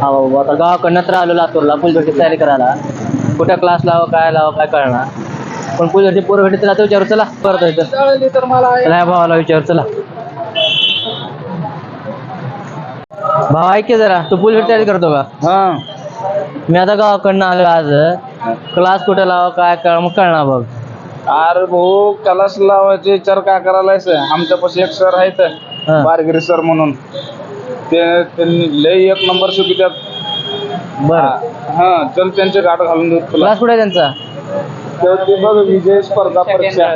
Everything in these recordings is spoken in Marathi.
हा बाबा आता गावाकडनं तर आलो लातूरला पुलभरती तयारी करायला. कुठं क्लास लावा काय लावा काय कळणार. पण पुलभरती पोरं भेटते तर आता विचारू चला परत येतं तर मला चला ह्या भावाला विचारू चला. भाऊ ऐक की जरा तू पुलभरती तयारी करतो का? हा. मी आता गावाकडनं आलो आज. क्लास कुठं लावा काय कळ मग कळणार बघ. अरे भाऊ कलास लावायचे विचार काय करायला आमच्यापाशी एक सर आहेत हा. बारगिरी सर म्हणून. ते त्यांनी लय एक नंबर शिकवतात बर. हा. चल त्यांचे गाठ घालून देऊ तुला. क्लास कुठे आहे त्यांचा? तर ते बघ विजय स्पर्धा परीक्षा.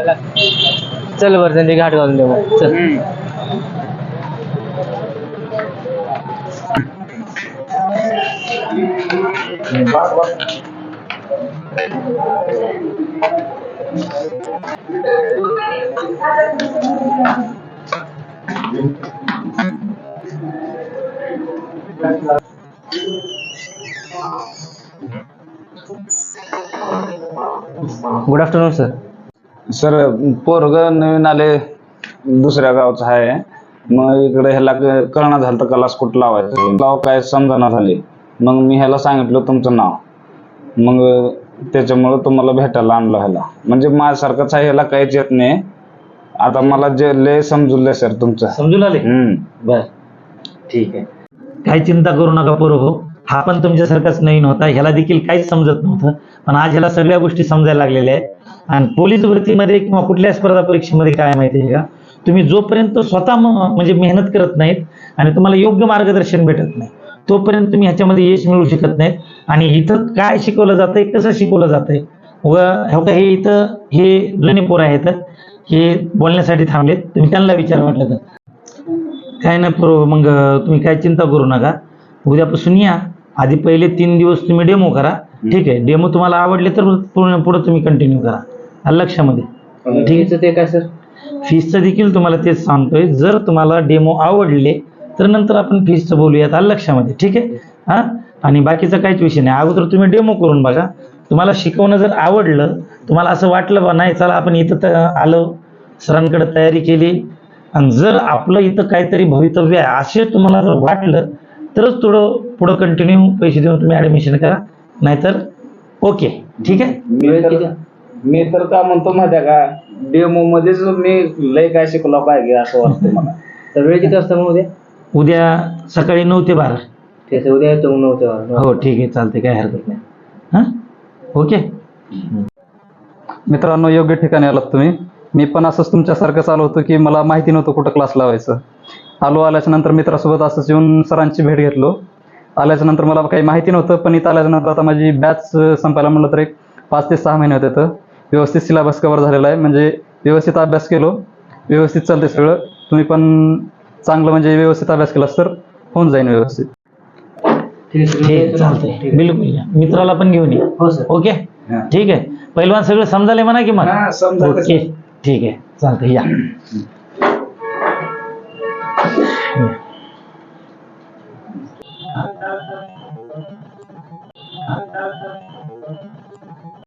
चल बरं त्यांची घाट घालून दे मग चल. हम्म. गुड आफ्टरनून सर सर पोरग नवीन आले दुसऱ्या गावचं आहे. मग इकडे ह्याला क- कळना झालं तर कलास कुठं लावायचं? लाव काय समजाना झाले? मग मी ह्याला सांगितलं तुमचं नाव. मग त्याच्यामुळं तुम्हाला भेटायला आणलं ह्याला. म्हणजे माझ्यासारखंच आहे ह्याला काहीच येत नाही. आता मला जे लय समजूलंय सर तुमचं. समजून आले? हम्म. बर. ठीक आहे. काही चिंता करू नका पोरं हो. हा पण तुमच्यासारखाच नवीन होता ह्याला देखील काहीच समजत नव्हतं. पण आज ह्याला सगळ्या गोष्टी समजायला लागलेल्या आहेत. आणि पोलीस भरतीमध्ये किंवा कुठल्या स्पर्धा परीक्षेमध्ये काय माहिती आहे का? तुम्ही जोपर्यंत स्वतः म- म्हणजे मेहनत करत नाहीत आणि तुम्हाला योग्य मार्गदर्शन भेटत नाही तोपर्यंत तुम्ही ह्याच्यामध्ये यश मिळवू शकत नाहीत. आणि इथं काय शिकवलं जातंय कसं शिकवलं जातंय? व हो का हे इथं हे जुने पोरं आहेत. हे बोलण्यासाठी थांबलेत. तुम्ही त्यांना विचार वाटलं तर. काय नाही प्रो मग तुम्ही काय चिंता करू नका. उद्यापासून या. आधी पहिले तीन दिवस तुम्ही डेमो करा. ठीक आहे. डेमो तुम्हाला आवडले तर पुढे पुढे तुम्ही कंटिन्यू करा. लक्षामध्ये? ठीक आहे. ते काय सर? फीसचं देखील तुम्हाला तेच सांगतोय. जर तुम्हाला डेमो आवडले तर नंतर आपण फीसचं बोलूयात आलं लक्षामध्ये ठीक आहे? हां? आणि बाकीचा काहीच विषय नाही. अगोदर तुम्ही डेमो करून बघा. तुम्हाला शिकवणं जर आवडलं तुम्हाला असं वाटलं बा नाही चला आपण इथं तर आलो. सरांकडे तयारी केली. आणि जर आपलं इथं काहीतरी भवितव्य आहे असे तुम्हाला जर वाटलं तरच थोडं पुढं कंटिन्यू पैसे देऊन तुम्ही ॲडमिशन करा. नाहीतर ओके. ठीक आहे? मी तर मी तर का म्हणतो माहिती आहे का? डेमो मध्येच मी लय काय शिकलो पाहिजे असं वाटतं मला. तर वेळ किती वाजता मग उद्या सकाळी नऊ ते बारा. ते उद्या येतो मग नव्हतं हो ठीक आहे चालते काय हरकत नाही. हां? ओके. मित्रांनो योग्य ठिकाणी आलात तुम्ही. मी पण असंच तुमच्यासारखंच आलो होतो की मला माहिती नव्हतं कुठं क्लास लावायचं. आलो आल्याच्यानंतर मित्रासोबत असंच येऊन सरांची भेट घेतलो. आल्याच्यानंतर मला काही माहिती नव्हतं पण इथं आल्याच्यानंतर आता माझी बॅच संपायला म्हणलं तर एक पाच ते सहा महिने होते तर व्यवस्थित सिलेबस कवर झालेला आहे. म्हणजे व्यवस्थित अभ्यास केलो. व्यवस्थित चालते सगळं. तुम्ही पण चांगलं म्हणजे व्यवस्थित अभ्यास केलास तर होऊन जाईल व्यवस्थित. ठीक चालतंय. बिलकुल या. मित्राला पण घेऊन ये. ओके? ठीक आहे. पहिलवान सगळं समजाले म्हणा की हा, मला ओके. ठीक आहे. चालतंय या. या.